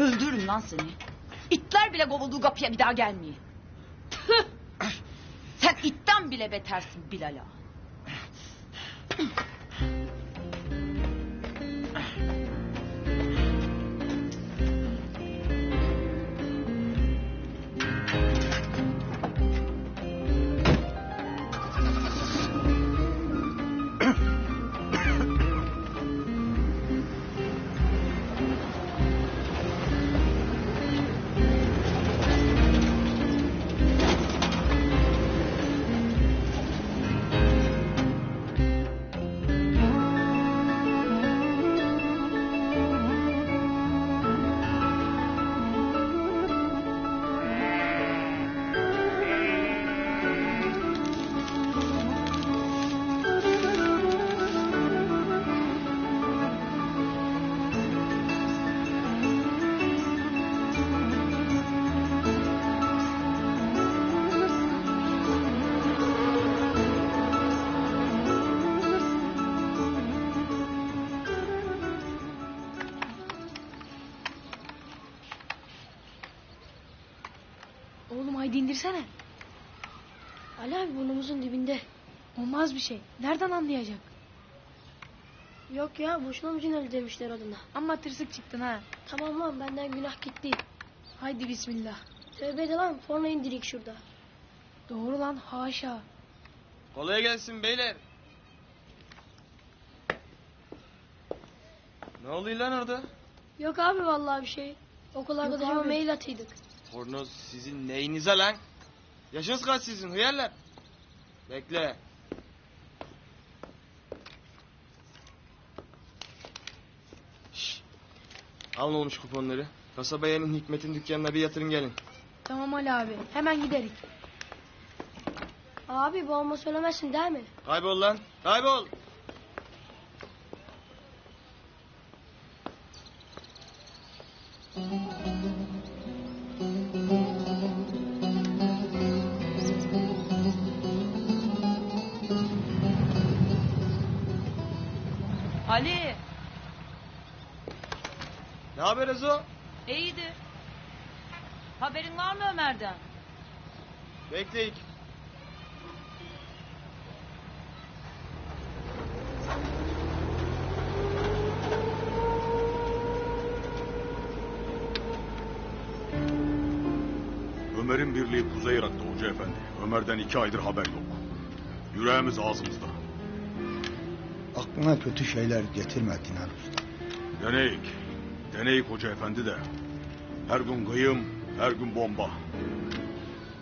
Öldürürüm lan seni. İtler bile kovulduğu kapıya bir daha gelmiyor. Sen itten bile betersin Bilal ağa. İndirsene. Ali abi burnumuzun dibinde. Olmaz bir şey. Nereden anlayacak? Yok ya boşuna mı Cinali demişler adına. Amma tırsık çıktın ha. Tamam lan benden günah gitti. Haydi bismillah. Tövbe de lan sonra indirik şurada. Doğru lan haşa. Kolay gelsin beyler. Ne oluyor lan orada? Yok abi vallahi bir şey. Okul arkadaşıma mail atıydık. Porno sizin neyinize lan? Yaşınız kaç sizin hıyarlar? Bekle. Şşş. Alın olmuş kuponları. Kasabayanın Hikmet'in dükkanına bir yatırın gelin. Tamam Ali abi. Hemen giderik. Abi babama söylemezsin değil mi? Kaybol lan. Kaybol. Ali. Ne haber Ezo? İyiydi. Haberin var mı Ömer'den? Bekleyik. Ömer'in birliği Kuzey Irak'ta Hoca Efendi. Ömer'den iki aydır haber yok. Yüreğimiz ağzımızda. Aklına kötü şeyler getirme Dinar Usta. Deneyik. Deneyik Hoca Efendi de. Her gün kıyım, her gün bomba.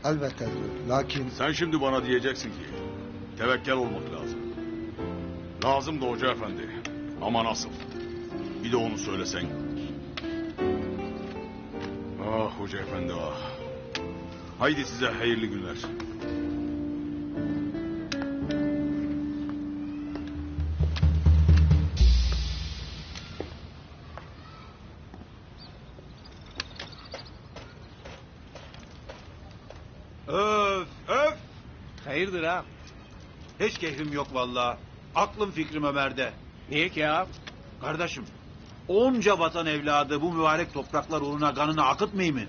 Elbette lakin Sen şimdi bana diyeceksin ki tevekkel olmak lazım. Lazım da Hoca Efendi. Ama nasıl? Bir de onu söylesen. Ah Hoca Efendi ah. Haydi size hayırlı günler. Hayırdır ha? Hiç keyfim yok vallahi. Aklım fikrim Ömer'de. Niye ki ya? Kardeşim, onca vatan evladı bu mübarek topraklar uğruna kanını akıtmayayım mı?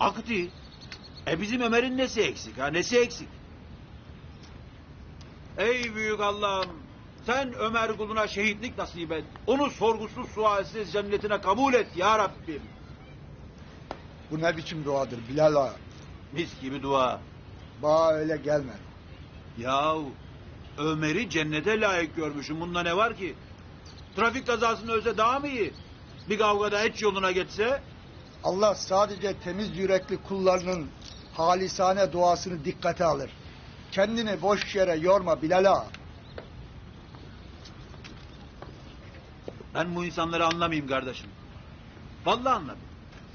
Akıtı. E bizim Ömer'in nesi eksik ha? Nesi eksik? Ey büyük Allah'ım! Sen Ömer kuluna şehitlik nasip et. Onu sorgusuz sualsiz cennetine kabul et ya Rabbim. bu ne biçim duadır Bilal ağa. Mis gibi dua. Bana öyle gelmedi. Yahu Ömer'i cennete layık görmüşüm. Bunda ne var ki? Trafik kazasını ölse daha mı iyi? Bir kavgada hiç yoluna geçse Allah sadece temiz yürekli kullarının halisane duasını dikkate alır. Kendini boş yere yorma Bilal ağa. ben bu insanları anlamayayım kardeşim. Vallahi anlamayayım.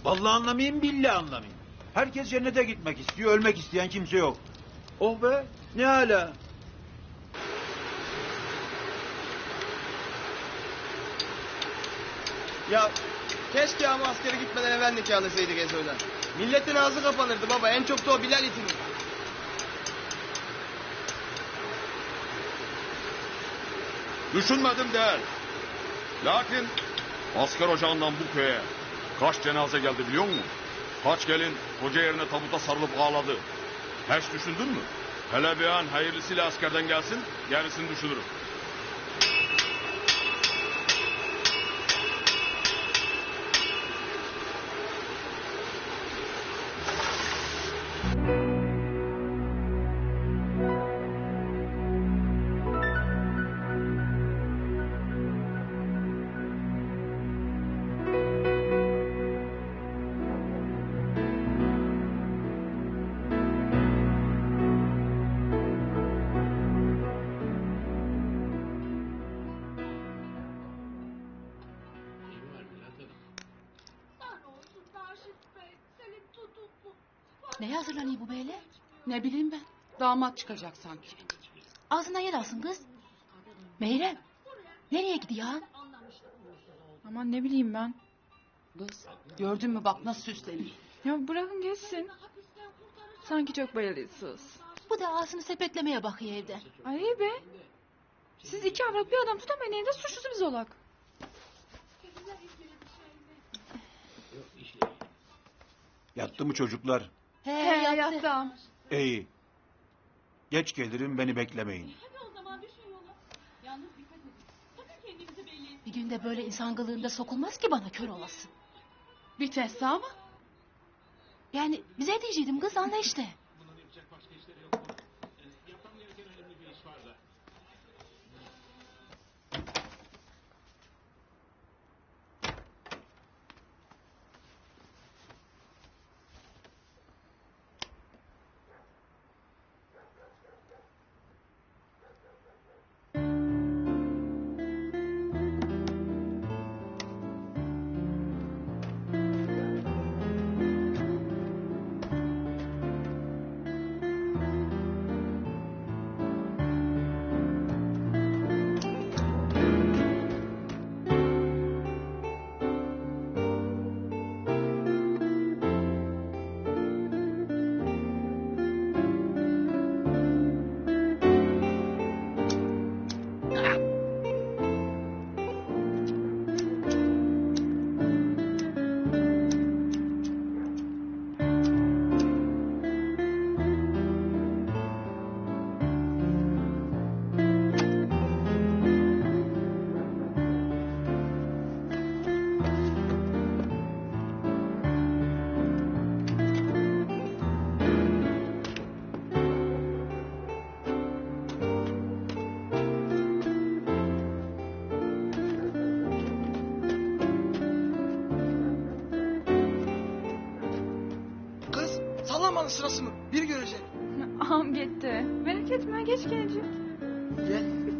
Vallahi anlamayayım, billahi anlamayayım. Herkes cennete gitmek istiyor, ölmek isteyen kimse yok. Oh be, ne hala? Ya keşke ama askere gitmeden evvel nikahlasaydık Ezo'yla. Milletin ağzı kapanırdı baba. En çok da o Bilal itini. Düşünmedim der. Lakin asker ocağından bu köye Kaç cenaze geldi biliyor musun? Kaç gelin koca yerine tabuta sarılıp ağladı. Hiç düşündün mü? Hele bir an hayırlısıyla askerden gelsin, gerisini düşünürüm. Neye hazırlanıyor bu böyle? Ne bileyim ben. Damat çıkacak sanki. Ağzından yer alsın kız. Meyrem. Nereye gidiyor? Aman ne bileyim ben. Kız gördün mü bak nasıl süsleniyor. Ya bırakın geçsin. Sanki çok bayılıyorsunuz. Bu da ağzını sepetlemeye bakıyor evde. Ay iyi be. Siz iki avrat bir adam tutamayın evde suçlusu biz olak. Yattı mı çocuklar? He, He yattı. yattım. İyi. Geç gelirim beni beklemeyin. Bir günde böyle insan kılığında sokulmaz ki bana kör olası. Bir test ama. Yani bize diyecektim kız anla işte. Sallamanın sırası mı? Bir görecek. Ağam gitti. Merak etme geç gelecek. Gel.